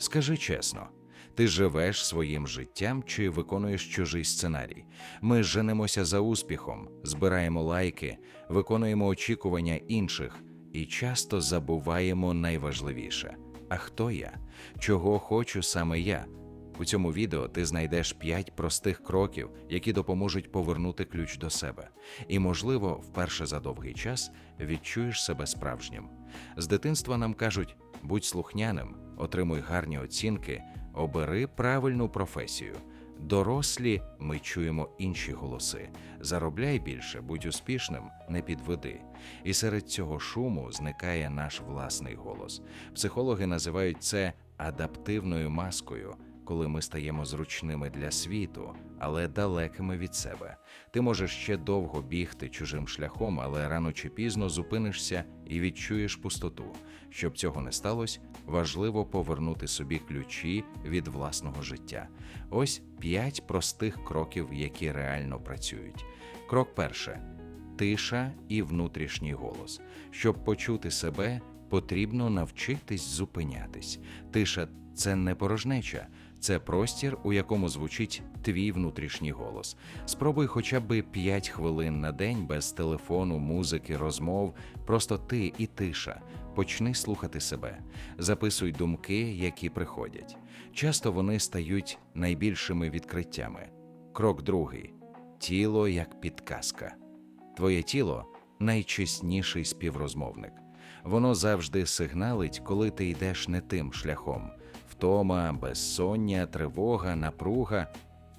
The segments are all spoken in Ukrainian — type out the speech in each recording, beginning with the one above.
Скажи чесно, ти живеш своїм життям чи виконуєш чужий сценарій? Ми женемося за успіхом, збираємо лайки, виконуємо очікування інших і часто забуваємо найважливіше. А хто я? Чого хочу саме я? У цьому відео ти знайдеш 5 простих кроків, які допоможуть повернути ключ до себе, і, можливо, вперше за довгий час відчуєш себе справжнім. З дитинства нам кажуть: будь слухняним, отримуй гарні оцінки, обери правильну професію. Дорослі ми чуємо інші голоси. Заробляй більше, будь успішним, не підведи. І серед цього шуму зникає наш власний голос. Психологи називають це адаптивною маскою, коли ми стаємо зручними для світу, але далекими від себе. Ти можеш ще довго бігти чужим шляхом, але рано чи пізно зупинишся і відчуєш пустоту. Щоб цього не сталося, важливо повернути собі ключі від власного життя. Ось п'ять простих кроків, які реально працюють. Крок перше тиша і внутрішній голос. Щоб почути себе, потрібно навчитись зупинятись. Тиша це не порожнеча, це простір, у якому звучить твій внутрішній голос. Спробуй хоча б 5 хвилин на день без телефону, музики, розмов, просто ти і тиша. Почни слухати себе, записуй думки, які приходять. Часто вони стають найбільшими відкриттями. Крок другий тіло як підказка. Твоє тіло найчесніший співрозмовник. Воно завжди сигналить, коли ти йдеш не тим шляхом. Втома, безсоння, тривога, напруга.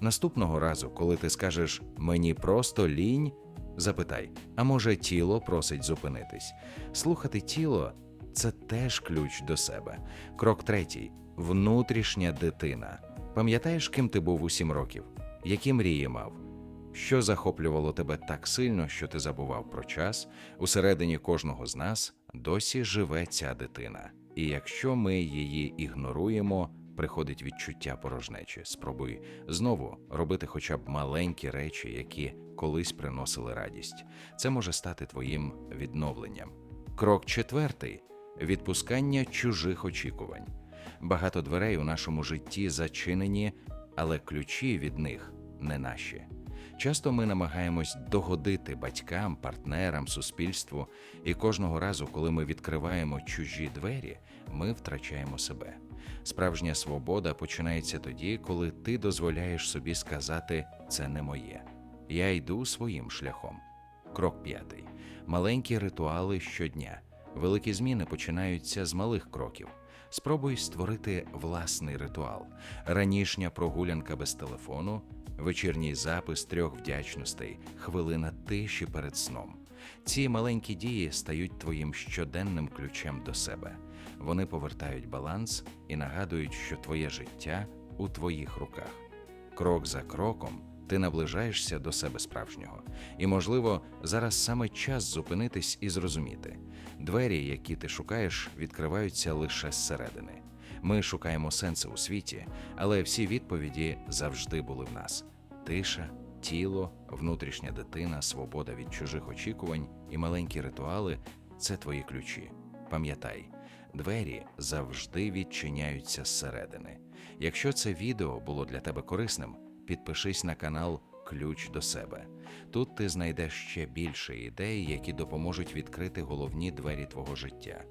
Наступного разу, коли ти скажеш мені просто лінь, запитай, а може тіло просить зупинитись. Слухати тіло це теж ключ до себе. Крок третій внутрішня дитина. Пам'ятаєш, ким ти був у сім років? Які мрії мав? Що захоплювало тебе так сильно, що ти забував про час? Усередині кожного з нас досі живе ця дитина. І якщо ми її ігноруємо, приходить відчуття порожнечі. Спробуй знову робити хоча б маленькі речі, які колись приносили радість. Це може стати твоїм відновленням. Крок четвертий відпускання чужих очікувань. Багато дверей у нашому житті зачинені, але ключі від них не наші. Часто ми намагаємось догодити батькам, партнерам, суспільству, і кожного разу, коли ми відкриваємо чужі двері, ми втрачаємо себе. Справжня свобода починається тоді, коли ти дозволяєш собі сказати це не моє. Я йду своїм шляхом. Крок п'ятий. Маленькі ритуали щодня. Великі зміни починаються з малих кроків. Спробуй створити власний ритуал. Ранішня прогулянка без телефону, вечірній запис трьох вдячностей, хвилина тиші перед сном. Ці маленькі дії стають твоїм щоденним ключем до себе. Вони повертають баланс і нагадують, що твоє життя у твоїх руках. Крок за кроком ти наближаєшся до себе справжнього. І, можливо, зараз саме час зупинитись і зрозуміти. Двері, які ти шукаєш, відкриваються лише зсередини. Ми шукаємо сенси у світі, але всі відповіді завжди були в нас: тиша, тіло, внутрішня дитина, свобода від чужих очікувань і маленькі ритуали це твої ключі. Пам'ятай, двері завжди відчиняються зсередини. Якщо це відео було для тебе корисним, підпишись на канал Ключ до себе. Тут ти знайдеш ще більше ідей, які допоможуть відкрити головні двері твого життя.